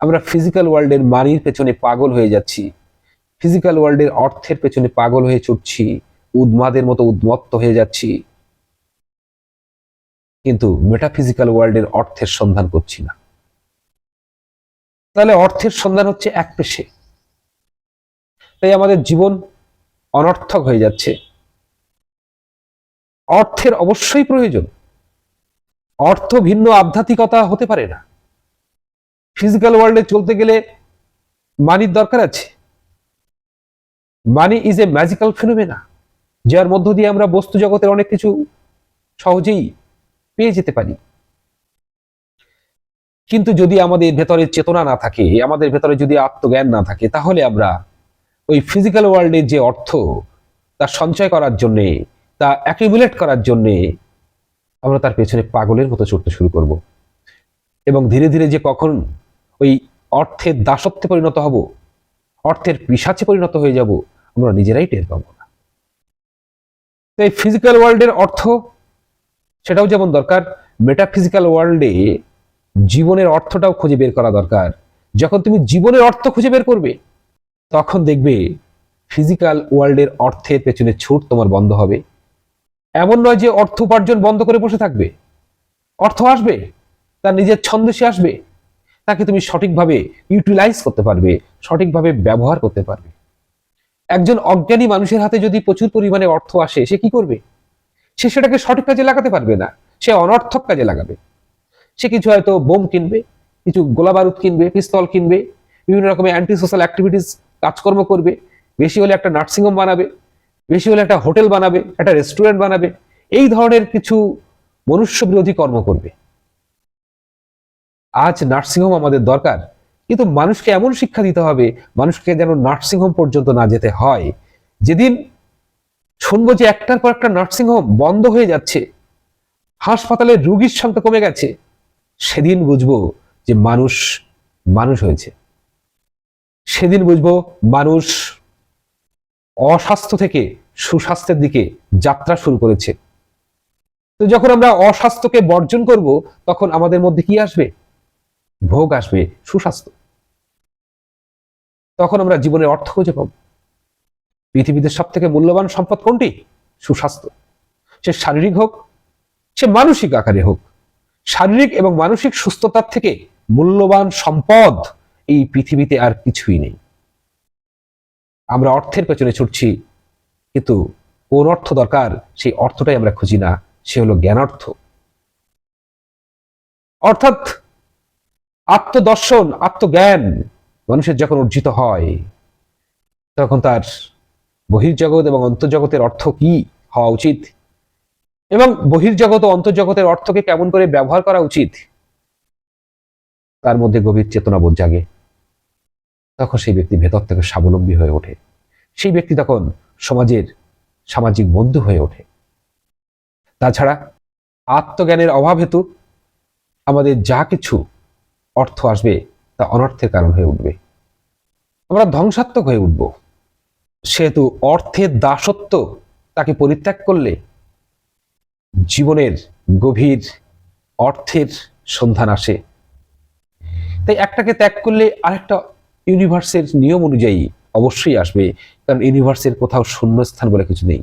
আমরা ফিজিক্যাল ওয়ার্ল্ডের মানির পেছনে পাগল হয়ে যাচ্ছি। ফিজিক্যাল ওয়ার্ল্ডের অর্থের পেছনে পাগল হয়ে ছুটছি। উদ্মাদের মতো উন্মত্ত হয়ে যাচ্ছি। কিন্তু মেটাফিজিক্যাল ওয়ার্ল্ডের অর্থের সন্ধান করছি না। তাহলে অর্থের সন্ধান হচ্ছে এক পেশে। তাই আমাদের জীবন অনর্থক হয়ে যাচ্ছে। অর্থের অবশ্যই প্রয়োজন। অর্থ ভিন্ন আধ্যাত্মিকতা হতে পারে না। ফিজিক্যাল ওয়ার্ল্ডে চলতে গেলে মানির দরকার আছে। মানি ইজ এ ম্যাজিক্যাল ফিনোমেনা যার মধ্য দিয়ে আমরা বস্তু জগতের অনেক কিছু সহজেই পেয়ে যেতে পারি। কিন্তু যদি আমাদের ভেতরে চেতনা না থাকে, আমাদের ভেতরে যদি আত্মজ্ঞান না থাকে, তাহলে আমরা ওই ফিজিক্যাল ওয়ার্ল্ডের যে অর্থ, তা সঞ্চয় করার জন্যে, তা অ্যাকিমুলেট করার জন্যে আমরা তার পেছনে পাগলের মতো ছুটতে শুরু করব। এবং ধীরে ধীরে যে কখন ওই অর্থের দাসত্বে পরিণত হব, অর্থের পিসাচে পরিণত হয়ে যাব, আমরা নিজেরাই টের পাবো না। তো এই ফিজিক্যাল ওয়ার্ল্ডের অর্থ, সেটাও যেমন দরকার মেটাফিজিক্যাল ওয়ার্ল্ডে জীবনের অর্থটাও খুঁজে বের করা দরকার। যখন তুমি জীবনের অর্থ খুঁজে বের করবে, তখন দেখবে ফিজিক্যাল ওয়ার্ল্ডের অর্থের পেছনে ছুট তোমার বন্ধ হবে। এমন নয় যে অর্থ উপার্জন বন্ধ করে বসে থাকবে। অর্থ আসবে, তার নিজের ছন্দসে আসবে। তাকে তুমি সঠিকভাবে ইউটিলাইজ করতে পারবে, সঠিকভাবে ব্যবহার করতে পারবে। একজন অজ্ঞানী মানুষের হাতে যদি প্রচুর পরিমাণে অর্থ আসে, সে কি করবে? সে সেটাকে সঠিক কাজে লাগাতে পারবে না। সে অনর্থক কাজে লাগাবে। সে কিছু হয়তো বোম কিনবে, কিছু গোলা বারুদ কিনবে, পিস্তল কিনবে, বিভিন্ন রকমের অ্যান্টি সোশ্যাল অ্যাক্টিভিটিস কাজকর্ম করবে, বেশি হলে একটা নার্সিংহোম বানাবে, বেশি হলে একটা হোটেল বানাবে, একটা রেস্টুরেন্ট বানাবে, এই ধরনের কিছু মনুষ্য বিরোধী কর্ম করবে। আজ নার্সিংহোম আমাদের দরকার। কিন্তু মানুষকে এমন শিক্ষা দিতে হবে, মানুষকে যেন নার্সিংহোম পর্যন্ত না যেতে হয়। যেদিন শুনব যে একটার পর একটা নার্সিংহোম বন্ধ হয়ে যাচ্ছে হাসপাতালে রুগীর সংখ্যা কমে গেছে, সেদিন বুঝব যে মানুষ মানুষ হয়েছে। সেদিন বুঝব মানুষ অস্বাস্থ্য থেকে সুস্বাস্থ্যের দিকে যাত্রা শুরু করেছে। তো যখন আমরা অস্বাস্থ্যকে বর্জন করব, তখন আমাদের মধ্যে কি আসবে? ভোগ আসবে, সুস্বাস্থ্য। তখন আমরা জীবনের অর্থ খুঁজে পাবো। পৃথিবীতে সব থেকে মূল্যবান সম্পদ কোনটি? সুস্বাস্থ্য। সে শারীরিক হোক, সে মানসিক আকারে হোক, শারীরিক এবং মানসিক সুস্থতার থেকে মূল্যবান সম্পদ এই পৃথিবীতে আর কিছুই নেই। আমরা অর্থের পেছনে ছুটছি, কিন্তু কোন অর্থ দরকার সেই অর্থটাই আমরা খুঁজি না, সে হলো জ্ঞানার্থ। অর্থাৎ আত্মদর্শন, আত্মজ্ঞান মানুষের যখন অর্জিত হয়, তখন তার বহির্জগৎ এবং অন্তর্জগতের অর্থ কি হওয়া উচিত? এবং বহির্জগৎ ও অন্তর্জগতের অর্থকে কেমন করে ব্যবহার করা উচিত? তার মধ্যে গভীর চেতনাবোধ জাগে। তখন সেই ব্যক্তি ভেতর থেকে স্বাবলম্বী হয়ে ওঠে। সেই ব্যক্তি তখন সমাজের সামাজিক বন্ধু হয়ে ওঠে। তাছাড়া আত্মজ্ঞানের অভাব হেতু আমাদের যা কিছু অর্থ আসবে তা অনর্থের কারণ হয়ে উঠবে। আমরা ধ্বংসাত্মক হয়ে উঠব। সেহেতু অর্থের দাসত্ব তাকে পরিত্যাগ করলে জীবনের গভীর অর্থের সন্ধান আসে। তাই একটাকে ত্যাগ করলে আরেকটা ইউনিভার্সের নিয়ম অনুযায়ী অবশ্যই আসবে, কারণ ইউনিভার্সের কোথাও শূন্য স্থান বলে কিছু নেই।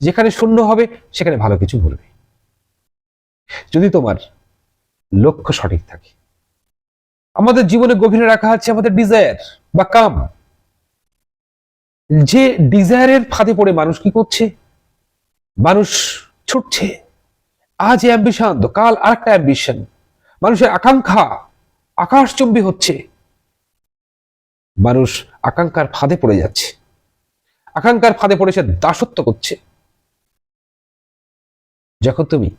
যেখানে শূন্য হবে, সেখানে ভালো কিছু ঘটবে। যদি তোমার লক্ষ্য সঠিক থাকে আমাদের জীবনে গভীরে রাখা আছে আমাদের ডিজায়ার বা কাম। যে ডিজায়ারের ফাঁদে পড়ে মানুষ কি করছে? মানুষ ছুটছে। আজ অ্যাম্বিশন তো কাল আর একটা অ্যাম্বিশন মানুষের আকাঙ্ক্ষা আকাশচম্বী হচ্ছে। মানুষ আকাঙ্ক্ষার ফাঁদে পড়ে যাচ্ছে। আকাঙ্ক্ষার ফাঁদে পড়ে সে দাসত্ব করছে। যখন তুমি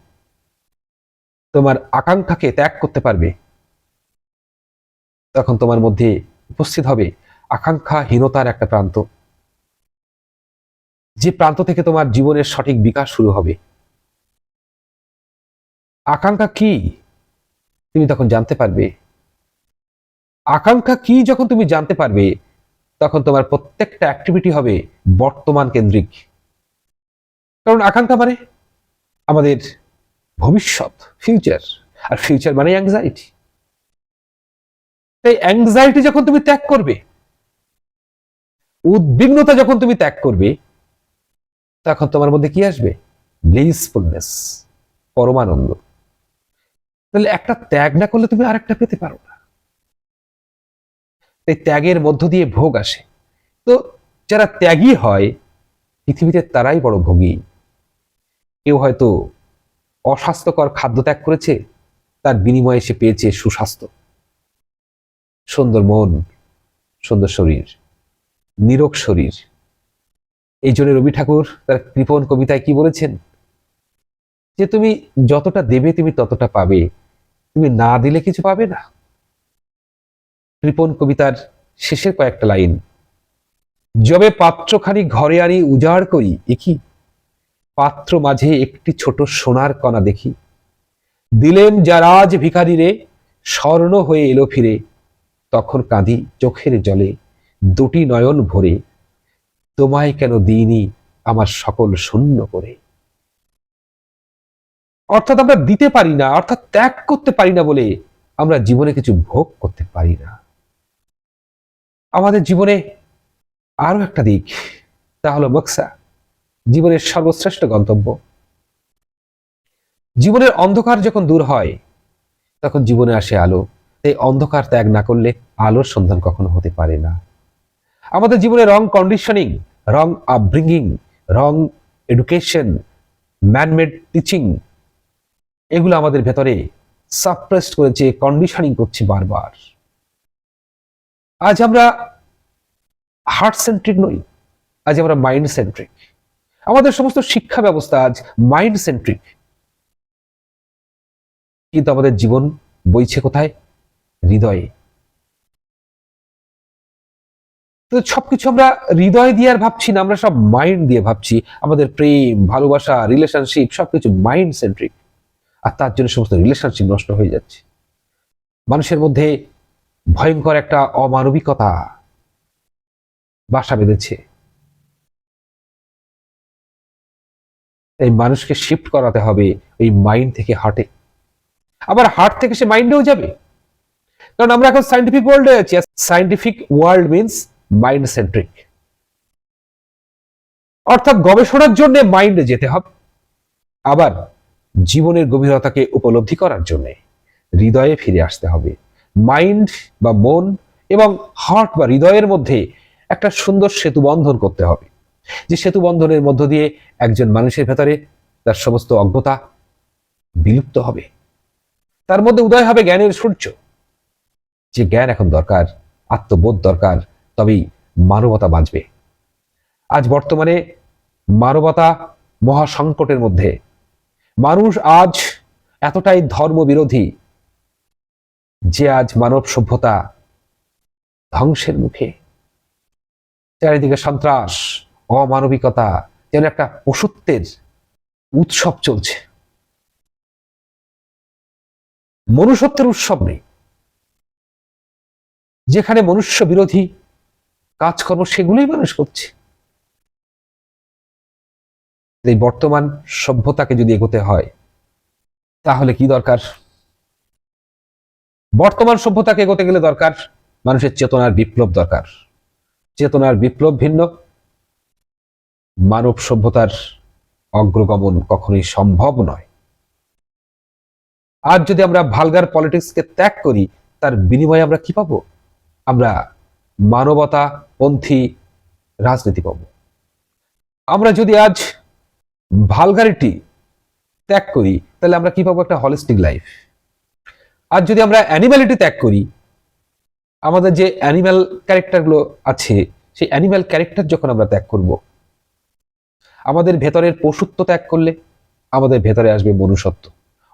তোমার আকাঙ্ক্ষাকে ত্যাগ করতে পারবে তখন তোমার মধ্যে উপস্থিত হবে আকাঙ্ক্ষাহীনতার একটা প্রান্ত। যে প্রান্ত থেকে তোমার জীবনের সঠিক বিকাশ শুরু হবে। আকাঙ্ক্ষা কি? তুমি তখন জানতে পারবে। আকাঙ্ক্ষা কি যখন তুমি জানতে পারবে, তখন তোমার প্রত্যেকটা অ্যাক্টিভিটি হবে বর্তমান কেন্দ্রিক। কারণ আকাঙ্ক্ষা মানে আমাদের ভবিষ্যৎ ফিউচার আর ফিউচার মানে অ্যাংজাইটি তাই অ্যাংজাইটি যখন তুমি ত্যাগ করবে, উদ্বিগ্নতা যখন তুমি ত্যাগ করবে, তখন তোমার মধ্যে কি আসবে? ব্লিসফুলনেস পরমানন্দ। তাহলে একটা ত্যাগ না করলে তুমি আরেকটা পেতে পারো না। তাই ত্যাগের মধ্য দিয়ে ভোগ আসে। তো যারা ত্যাগী হয়, পৃথিবীতে তারাই বড় ভোগী। কেউ হয়তো অস্বাস্থ্যকর খাদ্য ত্যাগ করেছে, তার বিনিময়ে সে পেয়েছে সুস্বাস্থ্য। সুন্দর মন, সুন্দর শরীর, নিরোগ শরীর। এই জন্য রবি ঠাকুর তার কৃপণ কবিতায় কি বলেছেন? যে তুমি যতটা দেবে তুমি ততটা পাবে, তুমি না দিলে কিছু পাবে না। কৃপণ কবিতার শেষের কয়েকটা লাইন। যবে পাত্রখানি ঘরে আনি উজাড় করি একই পাত্র মাঝে একটি ছোট সোনার কণা দেখি। দিলেন যারাজ ভিখারিরে, স্বর্ণ হয়ে এলো ফিরে। তখন কাঁদি চোখের জলে। দুটি নয়ন ভরে, তোমায় কেন দিইনি আমার সকল শূন্য করে? অর্থাৎ আমরা দিতে পারি না, অর্থাৎ ত্যাগ করতে পারি না বলে আমরা জীবনে কিছু ভোগ করতে পারি না। আমাদের জীবনে আরও একটা দিক, তা হলো মকসা, জীবনের সর্বশ্রেষ্ঠ গন্তব্য। জীবনের অন্ধকার যখন দূর হয়, তখন জীবনে আসে আলো। এই অন্ধকার ত্যাগ না করলে আলোর সন্ধান কখনো হতে পারে না। আমাদের জীবনে wrong conditioning wrong upbringing wrong education manmade teaching এগুলো আমাদের ভেতরে সাপ্রেসড করেছে কন্ডিশনিং করছে বারবার। আজ আমরা হার্ট সেন্ট্রিক নই, আজ আমরা মাইন্ড সেন্ট্রিক আমাদের সমস্ত শিক্ষা ব্যবস্থা আজ মাইন্ড সেন্ট্রিক কিন্তু আমাদের জীবন বইছে কোথায়? হৃদয়ে। তো সবকিছু আমরা হৃদয় দিয়ে আর ভাবছি না, আমরা সব মাইন্ড দিয়ে ভাবছি। আমাদের প্রেম, ভালোবাসা রিলেশনশিপ সবকিছু মাইন্ড সেন্ট্রিক আর তার জন্য সমস্ত রিলেশনশিপ নষ্ট হয়ে যাচ্ছে। মানুষের মধ্যে ভয়ঙ্কর একটা অমানবিকতা বাসা বেঁধেছে। এই মানুষকে শিফট করাতে হবে এই মাইন্ড থেকে হার্টে আবার হার্ট থেকে সে মাইন্ডেও যাবে। কারণ আমরা এখন সাইন্টিফিক ওয়ার্ল্ডে আছি। Scientific world means mind centric অর্থাৎ গবেষণার জন্য মাইন্ডে যেতে হবে, আবার জীবনের গভীরতাকে উপলব্ধি করার জন্য হৃদয়ে ফিরে আসতে হবে। মাইন্ড বা মন এবং হার্ট বা হৃদয়ের মধ্যে একটা সুন্দর সেতু বন্ধন করতে হবে। যে সেতু বন্ধনের মধ্য দিয়ে একজন মানুষের ভেতরে তার সমস্ত অজ্ঞতা বিলুপ্ত হবে। তার মধ্যে উদয় হবে জ্ঞানের সূর্য। যে জ্ঞান এখন দরকার, আত্মবোধ দরকার, তবেই মানবতা বাঁচবে। আজ বর্তমানে মানবতা মহা সংকটের মধ্যে। মানুষ আজ এতটাই ধর্মবিরোধী যে আজ মানব সভ্যতা ধ্বংসের মুখে। চারিদিকে সন্ত্রাস, অমানবিকতা, যেন একটা পশুত্বের উৎসব চলছে। মনুষ্যত্বের উৎসব নেই। যেখানে মনুষ্য বিরোধী কাজকর্ম সেগুলোই মানুষ করছে। এই বর্তমান সভ্যতাকে যদি এগোতে হয়, তাহলে কি দরকার? বর্তমান সভ্যতাকে এগোতে গেলে দরকার মানুষের চেতনার বিপ্লব দরকার। চেতনার বিপ্লব ভিন্ন। মানব সভ্যতার অগ্রগমন কখনোই সম্ভব নয়। আজ যদি আমরা ভালগার পলিটিক্সকে ত্যাগ করি, তার বিনিময়ে আমরা কি পাবো? আমরা মানবতা পন্থী রাজনীতি পাব আমরা যদি আজ ভালগারিটি ত্যাগ করি, তাহলে আমরা কি পাবো একটা হলিস্টিক লাইফ আর যদি আমরা অ্যানিম্যালিটি ত্যাগ করি, আমাদের যে অ্যানিম্যাল ক্যারেক্টারগুলো আছে, সেই অ্যানিম্যাল ক্যারেক্টার যখন আমরা ত্যাগ করব, আমাদের ভেতরের পশুত্ব ত্যাগ করলে আমাদের ভেতরে আসবে মনুষ্যত্ব।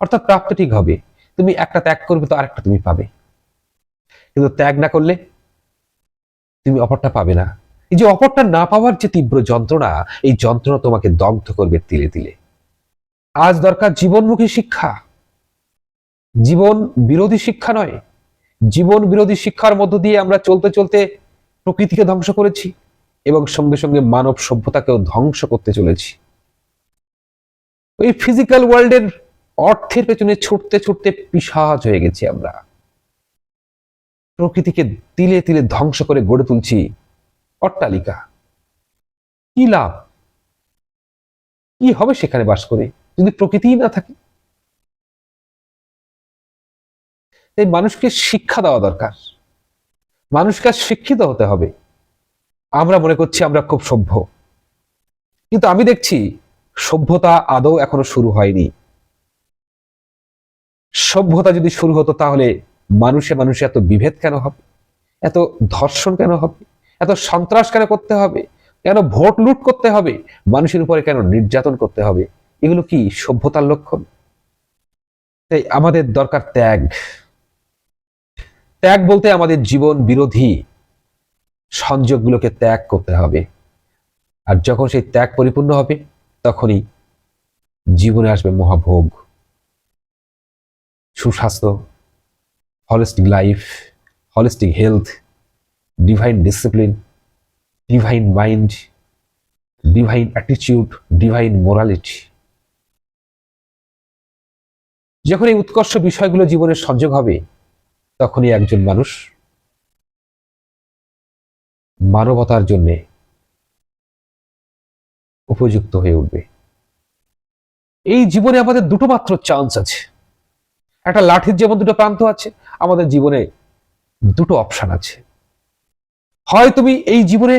অর্থাৎ প্রাপ্ত ঠিক হবে। তুমি একটা ত্যাগ করবে তো আরেকটা তুমি পাবে। কিন্তু ত্যাগ না করলে তুমি অপরটা পাবে না। এই যে অপরটা না পাওয়ার যে তীব্র যন্ত্রণা, এই যন্ত্রণা তোমাকে দগ্ধ করবে তিলে তিলে। আজ দরকার জীবনমুখী শিক্ষা। জীবন বিরোধী শিক্ষা নয়, জীবন বিরোধী শিক্ষার মধ্য দিয়ে আমরা চলতে চলতে প্রকৃতিকে ধ্বংস করেছি এবং সঙ্গে সঙ্গে মানব সভ্যতাকেও ধ্বংস করতে চলেছি। ওই ফিজিক্যাল ওয়ার্ল্ডের অর্থের পেছনে ছুটতে ছুটতে পিসাজ হয়ে গেছি আমরা। প্রকৃতিকে তিলে তিলে ধ্বংস করে গড়ে তুলছি অট্টালিকা। কি লাভ? কি হবে সেখানে বাস করে যদি প্রকৃতিই না থাকে? তাই মানুষকে শিক্ষা দেওয়া দরকার। মানুষকে শিক্ষিত হতে হবে। আমরা মনে করছি আমরা খুব সভ্য। কিন্তু আমি দেখছি সভ্যতা আদৌ এখনও শুরু হয়নি। সভ্যতা যদি শুরু হতো তাহলে মানুষে মানুষে এত বিভেদ কেন হবে? এত ধর্ষণ কেন হবে? এত সন্ত্রাস কেন করতে হবে? কেন ভোট লুট করতে হবে? মানুষের উপরে কেন নির্যাতন করতে হবে? এগুলো কি সভ্যতার লক্ষণ? তাই আমাদের দরকার ত্যাগ। ত্যাগ বলতে আমাদের জীবন বিরোধী সংযোগগুলোকে ত্যাগ করতে হবে। আর যখন সেই ত্যাগ পরিপূর্ণ হবে, তখনই জীবনে আসবে মহাভোগ। সুস্বাস্থ্য holistic life holistic health divine discipline divine mind divine attitude divine morality যখন এই উৎকর্ষ বিষয়গুলো জীবনের সংযোগ হবে, তখনই একজন মানুষ মানবতার জন্য উপযুক্ত হয়ে উঠবে। এই জীবনে আমাদের দুটো মাত্র চান্স আছে। একটা লাঠির যেমন দুটো প্রান্ত আছে, আমাদের জীবনে দুটো অপশন আছে। হয় তুমি এই জীবনে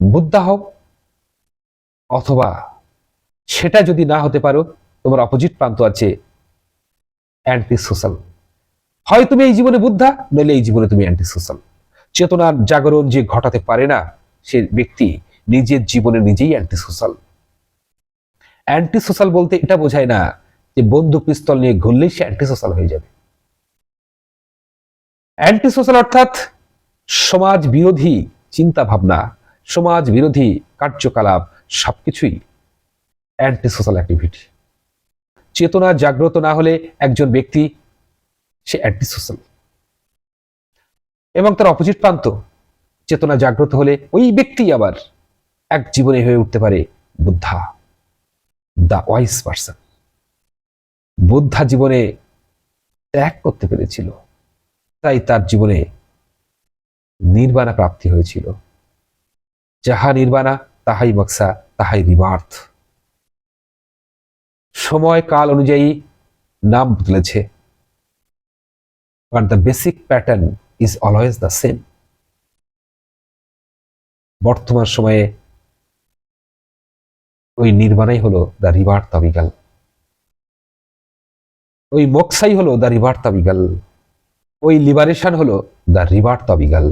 বুদ্ধা হও, অথবা সেটা যদি না হতে পারো, তোমার অপোজিট প্রান্ত আছে অ্যান্টি সোশ্যাল হয় তুমি এই জীবনে বুদ্ধা, নইলে এই জীবনে তুমি অ্যান্টি সোশ্যাল চেতনার জাগরণ যে ঘটাতে পারে না, সে ব্যক্তি নিজের জীবনে নিজেই অ্যান্টি সোশ্যাল অ্যান্টি সোশ্যাল বলতে এটা বোঝায় না যে বন্দুক পিস্তল নিয়ে ঘুরলেই সে অ্যান্টি সোশ্যাল হয়ে যাবে। অ্যান্টি সোশ্যাল অর্থাৎ সমাজ বিরোধী চিন্তা ভাবনা সমাজ বিরোধী কার্যকলাপ, সবকিছুই অ্যান্টি সোশ্যাল অ্যাক্টিভিটি চেতনা জাগ্রত না হলে একজন ব্যক্তি সে অ্যান্টি সোশ্যাল এবং তার অপোজিট প্রান্ত, চেতনা জাগ্রত হলে ওই ব্যক্তি আবার এক জীবনে হয়ে উঠতে পারে Buddha the wise person Buddha জীবনে ত্যাগ করতে পেরেছিল। তাই তার জীবনে নির্বাণা প্রাপ্তি হয়েছিল। যাহা নির্বাণা, তাহাই মকসা তাহাই রিবার্থ সময় কাল অনুযায়ী নাম বদলেছে। But the basic pattern is always the same বর্তমান সময়ে ওই নির্বাণাই হলো দ্য রিভার তাবিগাল ওই মোক্সাই হলো দ্য রিভার তাবিগাল ওই লিবারেশন হলো দ্য রিভার তাবিগাল